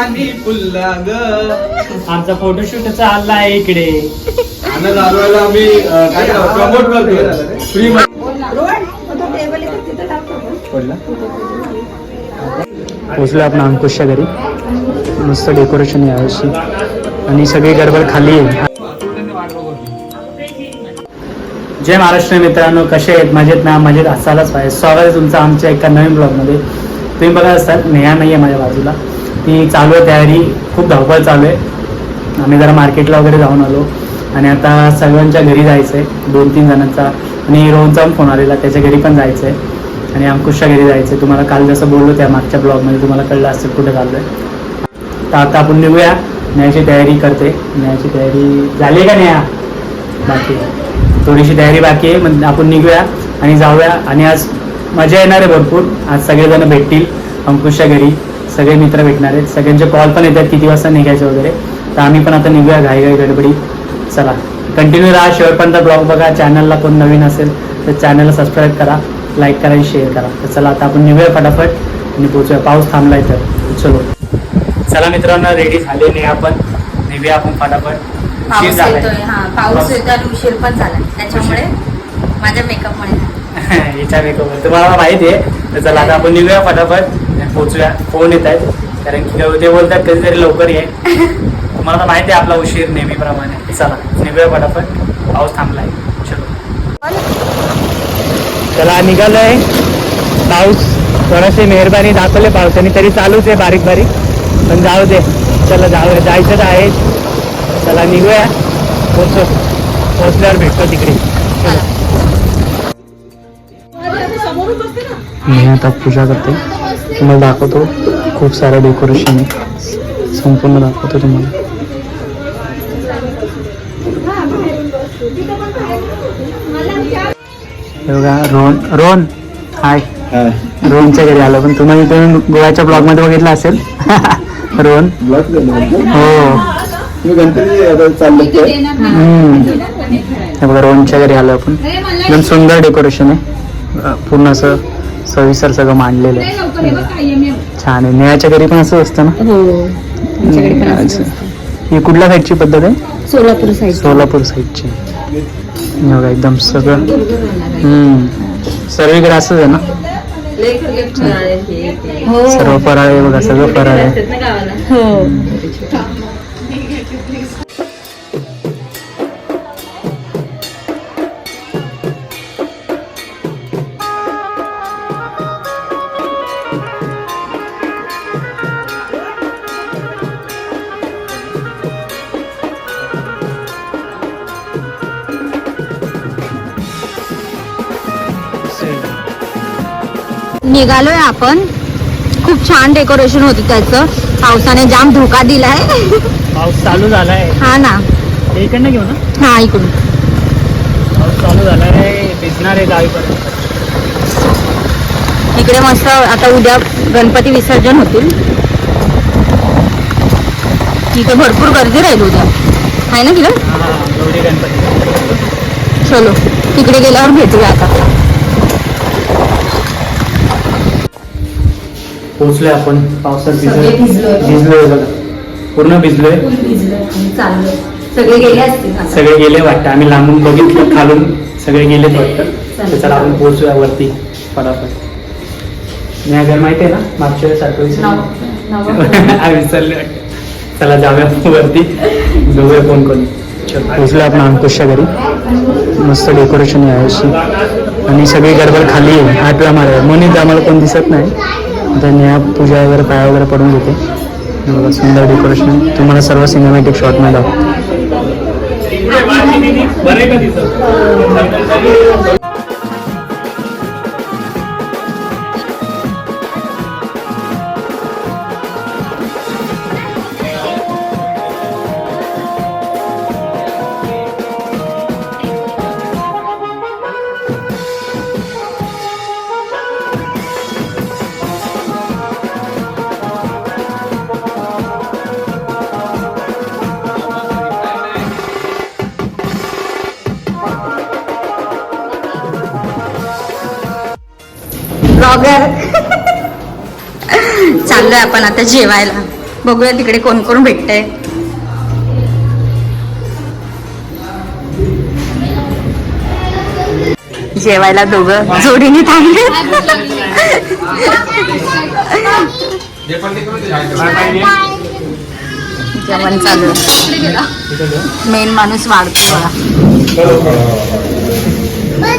आणि पुल्ला ग आमचा फोटोशूट चालला आहे इकडे. आनंद आलोयला आम्ही काय प्रमोट करतोय. फ्री पोचलो आपण अंकुशच्या घरी. मस्त डेकोरेशन यावर्षी. आणि सगळी गडबड खाली आहे. जय महाराष्ट्र मित्रांनो कसे आहेत? मजेत ना? मजेत असायलाच पाहिजे. स्वागत आहे तुमचं आमच्या एका नवीन ब्लॉगमध्ये तुम्ही बघा असतात नेहा नाही आहे माझ्या बाजूला. ती चालू आहे तयारी. खूप धावपळ चालू आहे. आम्ही जरा मार्केटला वगैरे जाऊन आलो. आणि आता सगळ्यांच्या घरी जायचं आहे दोन तीन जणांचा. आणि रोहनचा पण फोन आलेला त्याच्या घरी पण जायचं आहे आणि अंकुशच्या घरी जायचं आहे तुम्हाला काल जसं बोललो त्या मागच्या ब्लॉगमध्ये तुम्हाला कळलं असेल कुठे चाललं आहे तर आता आपण निघूया. न्यायची तयारी करते. न्यायची तयारी झाली आहे का न्या बाकी थोडीशी तयारी बाकी आहे मग आपण निघूया आणि जाऊया. आणि आज मजा येणार आहे भरपूर. आज सगळेजण भेटतील अंकुशच्या घरी. सगळे मित्र भेटणार आहेत. सगळ्यांचे कॉल पण येतात किती वाजता निघायचे वगैरे तर आम्ही पण आता निघूया घाई घाई गडबडी चला. कंटिन्यू राहा. शेवटपर्यंत ब्लॉग बघा. चॅनलला कोण नवीन असेल तर चॅनलला सबस्क्राईब करा. लाईक करा आणि शेअर करा. तर चला आता आपण निघूया फटाफट आणि पोचूया पाऊस थांबलाय तर. चलो. चला मित्रांनो रेडी झाले. नाही आपण निघूया आपण फटाफट. उशीर पाऊस झालाय. येतोय. हा पाऊस येतोय आणि उशीर पण झाला त्याच्यामुळे माझ्या मेकअपमुळे हिच्या मेकअप तुम्हाला माहिती आहे. तर चला आता आपण निघूया फटाफट. म्हणजे पोचूया फोन येत आहेत. कारण की ते बोलतात कधीतरी लवकर ये. तुम्हाला तर माहिती आहे आपला उशीर नेहमीप्रमाणे. चला निघूया फटाफट पाऊस थांबलाय. चलो. चला निघालोय. पाऊस थोडासे मेहरबानी दाखवले पावसाने तरी चालूच आहे बारीक बारीक. पण जाऊ दे. चला जाऊ जायचं तर आहे चला निघूया. पोचो. पोचल्यावर भेटतो तिकडे. मी आता पूजा करते. तुम्हाला दाखवतो. खूप सारं डेकोरेशन आहे. संपूर्ण दाखवतो तुम्हाला. हे बघा रोहन. रोहन हाय रोहनच्या घरी आलो. पण तुम्हाला तुम्ही गोव्याच्या ब्लॉगमध्ये बघितलं असेल. रोहन. हो. हे बघा रोहनच्या घरी आलो आपण. एकदम सुंदर डेकोरेशन आहे. पूर्ण असं सविस्तर सगळं मांडलेलं आहे. छान आहे. नेहाच्या घरी पण असं असतं ना? हो. ही कुठल्या साईडची पद्धत आहे? सोलापूर साईड सोलापूर साईडची हे बघा एकदम सगळं हम्म. सर्वीकडे असंच आहे ना? हो सर्व फराळ आहे बघा सगळं फराळ आहे. निघालोय आपण. खूप छान डेकोरेशन होती त्याचं. पावसाने जाम धोका दिलाय. पाऊस चालू झालाय. हा ना. इकडनं घेऊ ना? हा इकडून. पाऊस चालू झालाय. भिजणार आहे गावीपर्यंत. इकडे मस्त आता उद्या गणपती विसर्जन होतील. इथे भरपूर गर्दी राहील उद्या. आहे ना किरण हा गौरी गणपती. चलो तिकडे गेल्यावर भेटूया आता. पोहोचलोय आपण. पावसात सगळे भिजलोय. भिजलोय. भिजलोय बघा. पूर्ण भिजलोय. चाललोय. सगळे गेले असतील आता. सगळे गेले वाटतं. आम्ही लांबून बघितलं खालून. सगळे गेलेच वाटतं. तर चला आपण पोहोचूया वरती फटाफट. मी घर माहिती आहे ना? मागच्या वेळेस सारखं विसरलो नव- नव- आ, विसरले वाटतं. चला जाऊया वरती. बघूया कोण कोण. पोहोचलो आपण अंकुशच्या घरी. मस्त डेकोरेशन आहे यावर्षी आणि सगळी गडबड खाली आहे. आठव्या माळ्यावर. म्हणून आम्हाला कोण दिसत नाही. आता नेहा पूजा वगैरे पाया वगैरे पडून घेते. बघा सुंदर डेकोरेशन तुम्हाला सर्व सिनेमॅटिक शॉट मिळाला. ब्लॉगर चाललोय आपण आता जेवायला. बघूया तिकडे कोण कोण भेटतंय. जेवायला दोघं जोडीने थांबले. जेवण चालू. मेन माणूस वाढतो बघा.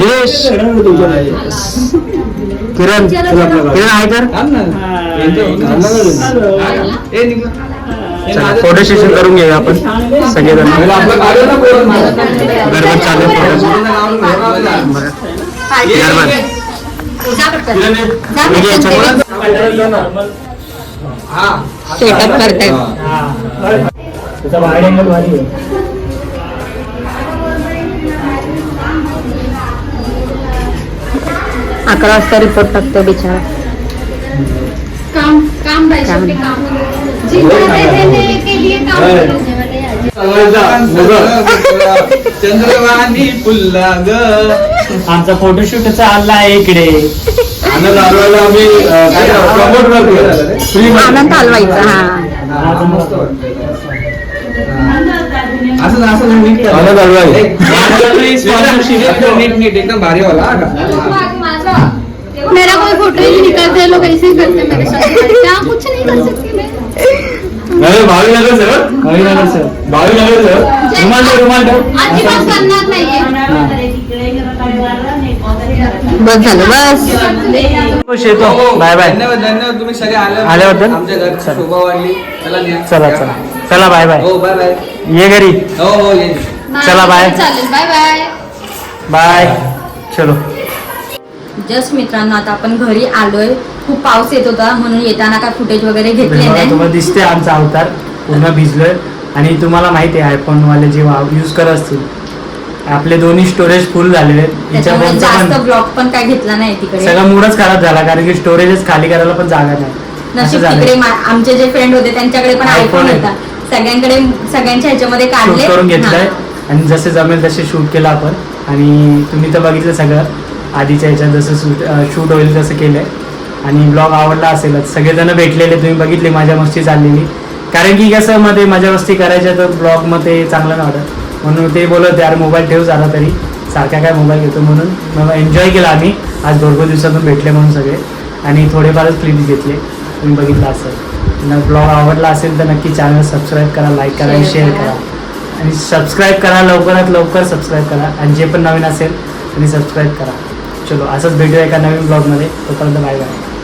हे घे. किरण किरण आहे तर? चला फोटो सेशन करून घेऊया आपण. सगळेजण. पहिलं आपलं काढूया ना पोरं. अकरा वाजता रिपोर्ट टाकतो बिचारा काम काम भाई सबके काम जिंदा रहने के लिए काम करो चालवायचा, मुलं. चंद्रवाणी पुल्ला ग आमचा फोटोशूट चालला आहे इकडे आनंद हलवायला आम्ही प्रमोट फ्री आनंद हलवायचा हा असं असं नीट आनंद हलवाय नीट नीट एकदम भारी वाला हा? मेरा कोई फ़ोटो ही नहीं निकालते हैं, लोग ऐसे ही करते मेरे साथ। क्या कुछ नहीं कर सकती मैं? अरे भावी नगर सर भावी नगर सर भावी नगर सर रुमाल ठेव, रुमाल ठेव. अजिबात करणार नाहीये बस झालं बस। खुश येतो बाय बाय. धन्यवाद धन्यवाद. तुम्ही सगळे आले आल्याबद्दल? आमच्या घरची शोभा वाढली. चला चला चला. चला बाय बाय. हो बाय बाय. ये घरी. हो हो ये. चला, बाय. चालेल. Bye bye. बाय. चलो. जस्ट मित्रांनो आता आपण घरी आलोय. खूप पाऊस येत होता म्हणून येताना काय फुटेज वगैरे घेतले नाही. तुम्हाला दिसते आमचा अवतार पूर्ण भिजलोय. आणि तुम्हाला माहिती आहे आयफोन वाले जे यूज करत असतील आपले दोन्ही स्टोरेज फुल झालेले आहेत. जास्त पण ब्लॉग पण काय घेतला नाही तिकडे. सगळा मूडच खराब झाला कारण की स्टोरेजच खाली करायला पण जागा नाही. नशीब. तिकडे आमचे जे फ्रेंड होते त्यांच्याकडे पण आयफोन. होता. सगळ्यांकडे सगळ्यांच्या ह्याच्यामध्ये काढले. करून घेतलंय. आणि जसे जमेल तसे शूट केलं आपण. आणि तुम्ही तर बघितलं सगळं. आधीच्या ह्याच्यात जसं शूट शूट होईल तसं केलंय. आणि ब्लॉग आवडला असेलच सगळेजण भेटलेले तुम्ही बघितले माझ्या मस्ती चाललेली. कारण की कसं मध्ये मजा मस्ती करायच्या तर ब्लॉगमध्ये चांगलं नाही वाटत. म्हणून ते बोलत यार मोबाईल ठेव झाला तरी. सारखा काय मोबाईल घेतो? म्हणून मग एन्जॉय केला आम्ही. आज भरपूर दिवसातून भेटले म्हणून सगळे. आणि थोडेफारच क्लिप्स घेतले. तुम्ही बघितलं असेल. ब्लॉग आवडला असेल तर नक्की चॅनल सबस्क्राईब करा लाईक करा आणि शेअर करा. करा. आणि सबस्क्राईब करा लवकरात लवकर सबस्क्राईब करा. आणि जे पण नवीन असेल त्यांनी सबस्क्राईब करा. चलो असंच भेटूया एका नवीन ब्लॉगमध्ये तोपर्यंत बाय बाय